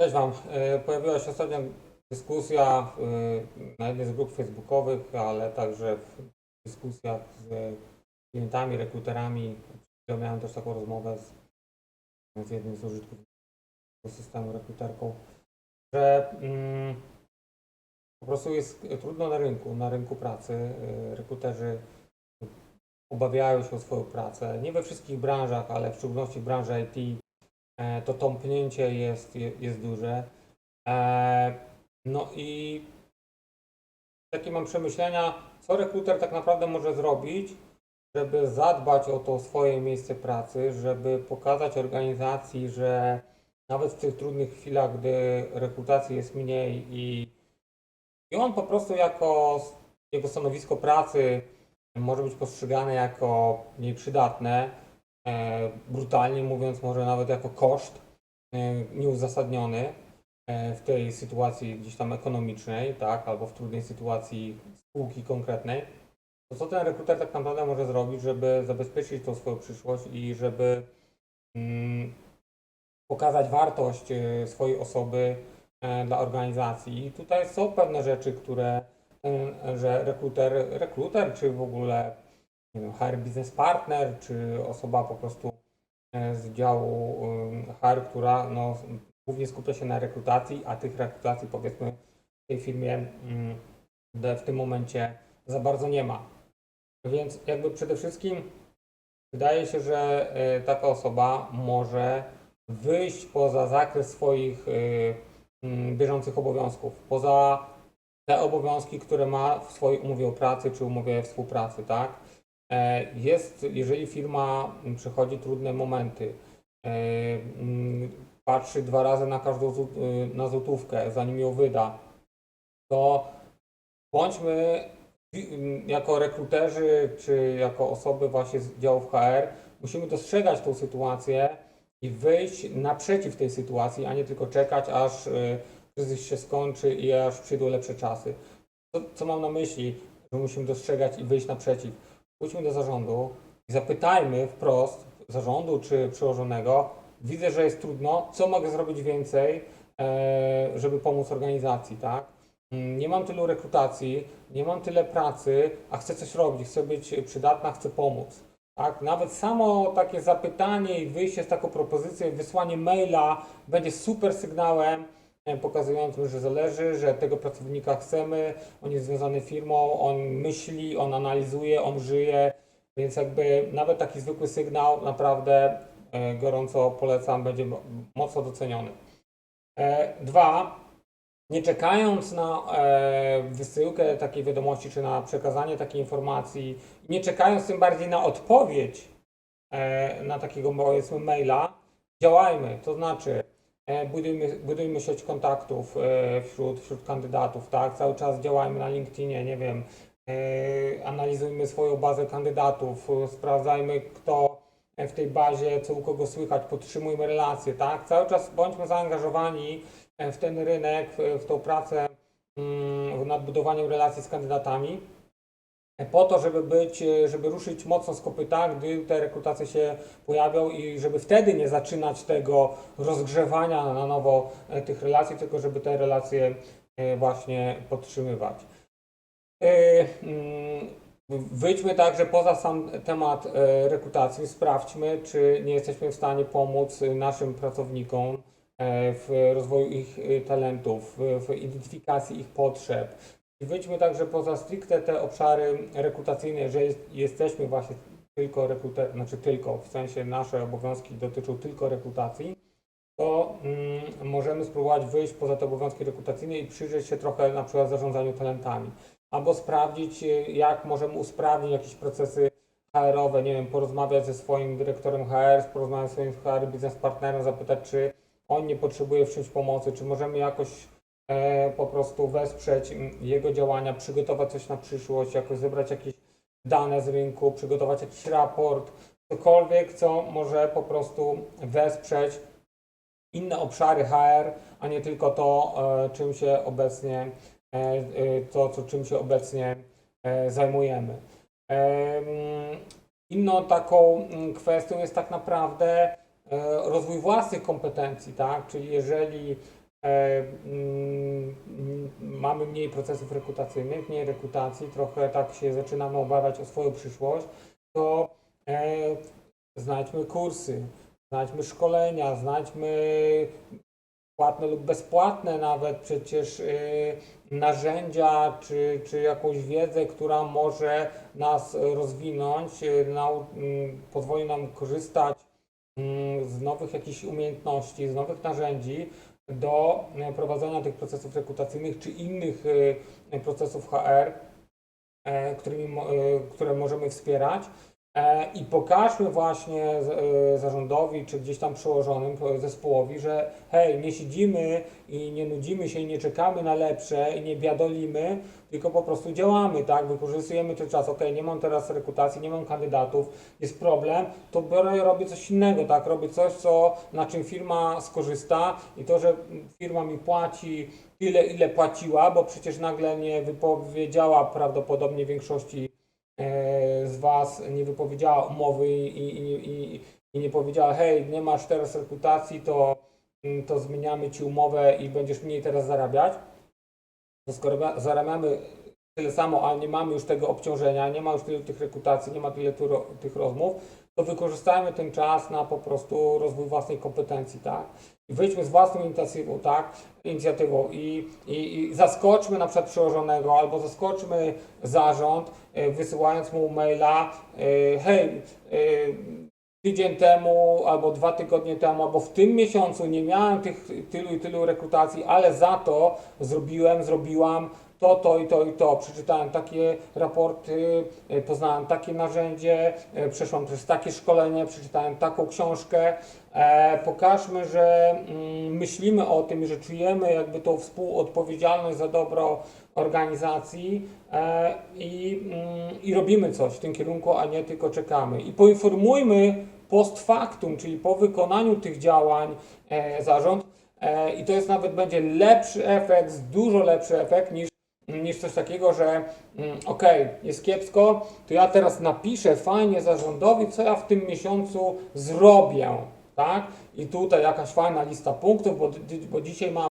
Cześć Wam. E, Pojawiła się ostatnio dyskusja e, na jednej z grup facebookowych, ale także w dyskusjach z klientami, rekruterami. Ja miałem też taką rozmowę z, z jednym z użytkowników systemu rekruterką, że mm, po prostu jest trudno na rynku, na rynku pracy. E, Rekruterzy obawiają się o swoją pracę. Nie we wszystkich branżach, ale w szczególności w branży IT to tąpnięcie jest, je- jest duże. E, No i takie mam przemyślenia, co rekruter tak naprawdę może zrobić, żeby zadbać o to swoje miejsce pracy, żeby pokazać organizacji, że nawet w tych trudnych chwilach, gdy rekrutacji jest mniej i, i on po prostu jako jego stanowisko pracy może być postrzegane jako mniej przydatne, e, brutalnie mówiąc, może nawet jako koszt e, nieuzasadniony e, w tej sytuacji gdzieś tam ekonomicznej, tak, albo w trudnej sytuacji spółki konkretnej, to co ten rekruter tak naprawdę może zrobić, żeby zabezpieczyć tą swoją przyszłość i żeby mm, pokazać wartość e, swojej osoby e, dla organizacji. I tutaj są pewne rzeczy, które, e, że rekruter, rekruter czy w ogóle nie wiem, HR Business Partner, czy osoba po prostu e, z działu e, HR, która no, głównie skupia się na rekrutacji, a tych rekrutacji powiedzmy w tej firmie mm, w tym momencie za bardzo nie ma. Więc jakby przede wszystkim wydaje się, że e, taka osoba może wyjść poza zakres swoich mm, bieżących obowiązków, poza te obowiązki, które ma w swojej umowie o pracy czy umowie współpracy, tak? E, Jest, jeżeli firma przechodzi trudne momenty, e, mm, patrzy dwa razy na każdą y, na złotówkę, zanim ją wyda, to bądźmy mm, jako rekruterzy, czy jako osoby właśnie z działów HR, musimy dostrzegać tą sytuację i wyjść naprzeciw tej sytuacji, a nie tylko czekać, aż kryzys się skończy i aż przyjdą lepsze czasy. Co, co mam na myśli, że musimy dostrzegać i wyjść naprzeciw? Pójdźmy do zarządu i zapytajmy wprost zarządu czy przełożonego, widzę, że jest trudno, co mogę zrobić więcej, e, żeby pomóc organizacji, tak? Mm, Nie mam tylu rekrutacji, nie mam tyle pracy, a chcę coś robić, chcę być przydatna, chcę pomóc. Tak? Nawet samo takie zapytanie i wyjście z taką propozycją, wysłanie maila będzie super sygnałem pokazującym, że zależy, że tego pracownika chcemy, on jest związany firmą, on myśli, on analizuje, on żyje, więc jakby nawet taki zwykły sygnał naprawdę e, gorąco polecam, będzie mo- mocno doceniony. E, Dwa, nie czekając na e, wysyłkę takiej wiadomości, czy na przekazanie takiej informacji, nie czekając tym bardziej na odpowiedź e, na takiego powiedzmy maila, działajmy, to znaczy e, budujmy, budujmy sieć kontaktów e, wśród, wśród kandydatów, tak, cały czas działajmy na LinkedInie, nie wiem, e, analizujmy swoją bazę kandydatów, e, sprawdzajmy kto w tej bazie, co u kogo słychać, podtrzymujmy relacje, tak, cały czas bądźmy zaangażowani w ten rynek, w, w tą pracę mm, nad budowaniem relacji z kandydatami, po to, żeby być, e, żeby ruszyć mocno z kopyta, gdy te rekrutacje się pojawią i żeby wtedy nie zaczynać tego rozgrzewania na nowo e, tych relacji, tylko żeby te relacje e, właśnie podtrzymywać. Mm, Wyjdźmy także poza sam temat rekrutacji, sprawdźmy, czy nie jesteśmy w stanie pomóc naszym pracownikom w rozwoju ich talentów, w identyfikacji ich potrzeb. Wyjdźmy także poza stricte te obszary rekrutacyjne, jeżeli jest, jesteśmy właśnie tylko rekruter, znaczy tylko, w sensie nasze obowiązki dotyczą tylko rekrutacji, to mm, możemy spróbować wyjść poza te obowiązki rekrutacyjne i przyjrzeć się trochę na przykład zarządzaniu talentami. Albo sprawdzić, y, jak możemy usprawnić jakieś procesy HR-owe, nie wiem, porozmawiać ze swoim dyrektorem HR, porozmawiać ze swoim HR biznes partnerem, zapytać, czy on nie potrzebuje w czymś pomocy, czy możemy jakoś po prostu wesprzeć jego działania, przygotować coś na przyszłość, jakoś zebrać jakieś dane z rynku, przygotować jakiś raport, cokolwiek, co może po prostu wesprzeć inne obszary HR, a nie tylko to, e, czym się obecnie, e, e, to, co, czym się obecnie e, zajmujemy. Em, Inną taką mm, kwestią jest tak naprawdę e, rozwój własnych kompetencji, tak? Czyli jeżeli e, mamy mniej procesów rekrutacyjnych, mniej rekrutacji, trochę tak się zaczynamy obawiać o swoją przyszłość, to e, znajdźmy kursy, znajdźmy szkolenia, znajdźmy płatne lub bezpłatne nawet przecież y, narzędzia czy, czy jakąś wiedzę, która może nas rozwinąć, mm, pozwoli nam korzystać mm, z nowych jakichś umiejętności, z nowych narzędzi do e, prowadzenia tych procesów rekrutacyjnych czy innych y, procesów HR, e, którymi, e, które możemy wspierać. E, I pokażmy właśnie e, zarządowi, czy gdzieś tam przełożonym e, zespołowi, że hej, nie siedzimy i nie nudzimy się i nie czekamy na lepsze i nie biadolimy, tylko po prostu działamy, tak? Wykorzystujemy ten czas. Ok, nie mam teraz rekrutacji, nie mam kandydatów, jest problem, to biorę robię coś innego, tak? Robię coś, co, na czym firma skorzysta i to, że firma mi płaci tyle, ile płaciła, bo przecież nagle nie wypowiedziała prawdopodobnie większości z Was nie wypowiedziała umowy i, i, i, i nie powiedziała, hej, nie masz teraz rekrutacji, to, mm, to zmieniamy Ci umowę i będziesz mniej teraz zarabiać. To skoro zarabiamy tyle samo, a nie mamy już tego obciążenia, nie ma już tylu tych rekrutacji, nie ma tyle tych rozmów, to wykorzystajmy ten czas na po prostu rozwój własnej kompetencji, tak? I wyjdźmy z własną inicjatywą, tak? Inicjatywą i, i, i zaskoczmy na przykład przełożonego albo zaskoczmy zarząd, e, wysyłając mu maila, e, hej, e, tydzień temu, albo dwa tygodnie temu, albo w tym miesiącu nie miałem tych tylu i tylu rekrutacji, ale za to zrobiłem, zrobiłam to, to i to i to. Przeczytałem takie raporty, e, poznałem takie narzędzie, e, przeszłam przez takie szkolenie, przeczytałem taką książkę. E, pokażmy, że mm, myślimy o tym, że czujemy jakby tą współodpowiedzialność za dobro organizacji i, mm, i robimy coś w tym kierunku, a nie tylko czekamy. I poinformujmy post factum, czyli po wykonaniu tych działań zarząd i to jest nawet będzie lepszy efekt, dużo lepszy efekt niż niż coś takiego, że mm, okej, jest kiepsko, to ja teraz napiszę fajnie zarządowi, co ja w tym miesiącu zrobię, tak? I tutaj jakaś fajna lista punktów, bo, bo dzisiaj mam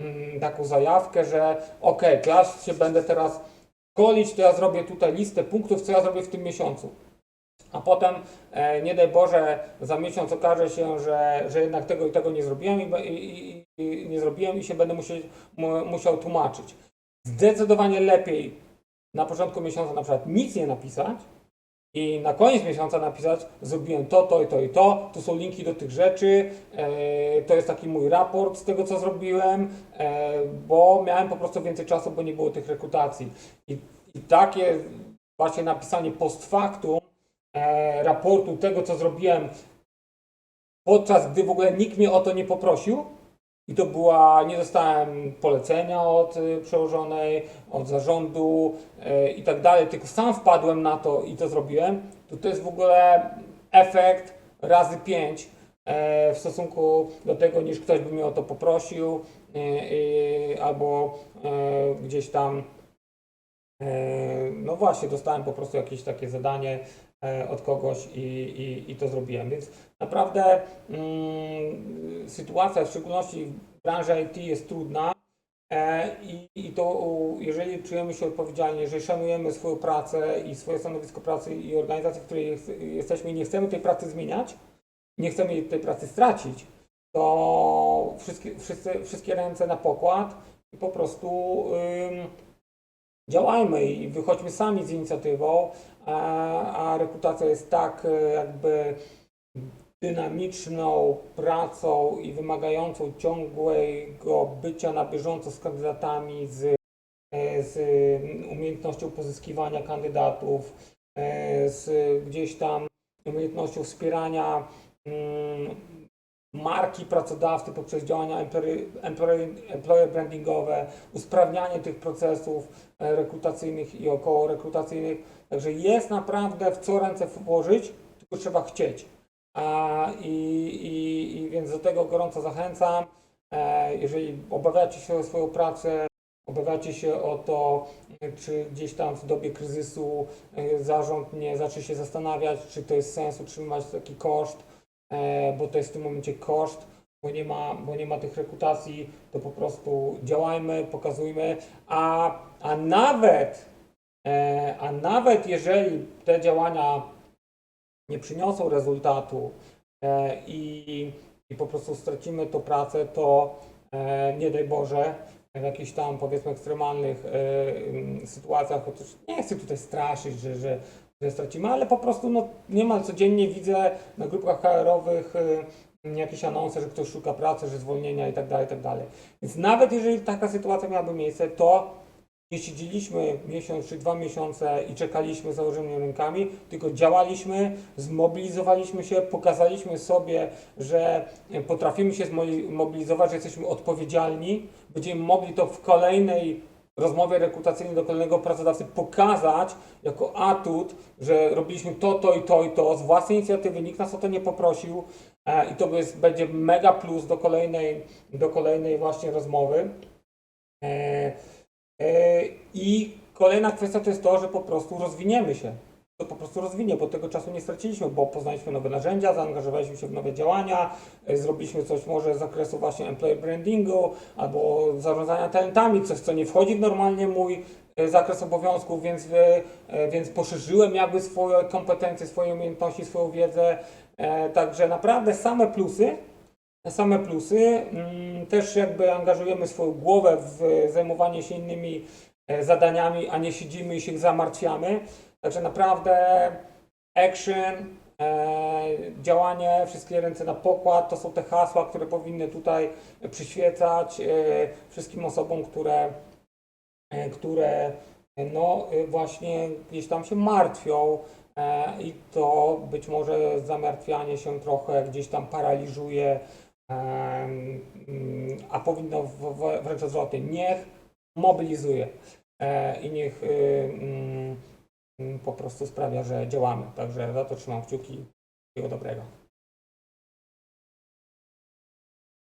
mm, taką zajawkę, że okej, ja się będę teraz szkolić, to ja zrobię tutaj listę punktów, co ja zrobię w tym miesiącu. A potem, e, nie daj Boże, za miesiąc okaże się, że, że jednak tego i tego nie zrobiłem i, i, i, nie zrobiłem i się będę musiał, mu, musiał tłumaczyć. Zdecydowanie lepiej na początku miesiąca na przykład nic nie napisać i na koniec miesiąca napisać zrobiłem to, to i to i to, tu są linki do tych rzeczy, e, to jest taki mój raport z tego co zrobiłem, e, bo miałem po prostu więcej czasu, bo nie było tych rekrutacji. I, i takie właśnie napisanie post factum e, raportu tego co zrobiłem podczas gdy w ogóle nikt mnie o to nie poprosił, i to była, nie dostałem polecenia od y, przełożonej, od zarządu y, i tak dalej, tylko sam wpadłem na to i to zrobiłem, to to jest w ogóle efekt razy pięć e, w stosunku do tego, niż ktoś by mnie o to poprosił y, y, albo gdzieś tam No właśnie, dostałem po prostu jakieś takie zadanie od kogoś i, i, i to zrobiłem. Więc naprawdę mm, sytuacja, w szczególności w branży IT jest trudna e, i, i to jeżeli czujemy się odpowiedzialni, jeżeli szanujemy swoją pracę i swoje stanowisko pracy i organizację, w której jest, jesteśmy nie chcemy tej pracy zmieniać, nie chcemy tej pracy stracić, to wszystkie, wszyscy, wszystkie ręce na pokład i po prostu działajmy i wychodźmy sami z inicjatywą, a, a rekrutacja jest tak e, jakby dynamiczną pracą i wymagającą ciągłego bycia na bieżąco z kandydatami, z, e, z umiejętnością pozyskiwania kandydatów, e, z gdzieś tam umiejętnością wspierania mm, marki pracodawcy poprzez działania employer, brandingowe, usprawnianie tych procesów e, rekrutacyjnych i około rekrutacyjnych. Także jest naprawdę w co ręce włożyć, tylko trzeba chcieć. I, i, I więc do tego gorąco zachęcam. E, jeżeli obawiacie się o swoją pracę, obawiacie się o to, e, czy gdzieś tam w dobie kryzysu zarząd nie zacznie się zastanawiać, czy to jest sens utrzymywać taki koszt, bo to jest w tym momencie koszt, bo nie ma, bo nie ma tych rekrutacji, to po prostu działajmy, pokazujmy, a, a nawet, e, a nawet jeżeli te działania nie przyniosą rezultatu e, i, i po prostu stracimy tą pracę, to e, nie daj Boże, w jakichś tam powiedzmy ekstremalnych e, mm, sytuacjach, chociaż nie chcę tutaj straszyć, że, że, że stracimy, ale po prostu no, niemal codziennie widzę na grupach HR-owych e, jakieś anonse, że ktoś szuka pracy, że zwolnienia i tak dalej, i tak. Więc nawet jeżeli taka sytuacja miałaby miejsce, to nie siedzieliśmy miesiąc czy dwa miesiące i czekaliśmy założonymi rękami, tylko działaliśmy, zmobilizowaliśmy się, pokazaliśmy sobie, że potrafimy się zmobilizować, że jesteśmy odpowiedzialni, będziemy mogli to w kolejnej rozmowie rekrutacyjnej do kolejnego pracodawcy pokazać jako atut, że robiliśmy to, to i to i to z własnej inicjatywy, nikt nas o to nie poprosił e, i to jest, będzie mega plus do kolejnej, do kolejnej właśnie rozmowy. E, I kolejna kwestia to jest to, że po prostu rozwiniemy się. To po prostu rozwinie, bo tego czasu nie straciliśmy, bo poznaliśmy nowe narzędzia, zaangażowaliśmy się w nowe działania, e, zrobiliśmy coś może z zakresu właśnie employer brandingu albo zarządzania talentami, coś co nie wchodzi w normalnie mój e, zakres obowiązków, więc, więc poszerzyłem jakby swoje kompetencje, swoje umiejętności, swoją wiedzę. Także naprawdę same plusy same plusy. Mm, Też jakby angażujemy swoją głowę w zajmowanie się innymi e, zadaniami, a nie siedzimy i się zamartwiamy. Także naprawdę action, e, działanie, wszystkie ręce na pokład, to są te hasła, które powinny tutaj przyświecać e, wszystkim osobom, które, które no właśnie gdzieś tam się martwią i to być może zamartwianie się trochę gdzieś tam paraliżuje a powinno wręcz odwrotnie, niech mobilizuje e, i niech y, mm, mm, po prostu sprawia, że działamy. Także za to trzymam kciuki. Wszystkiego dobrego.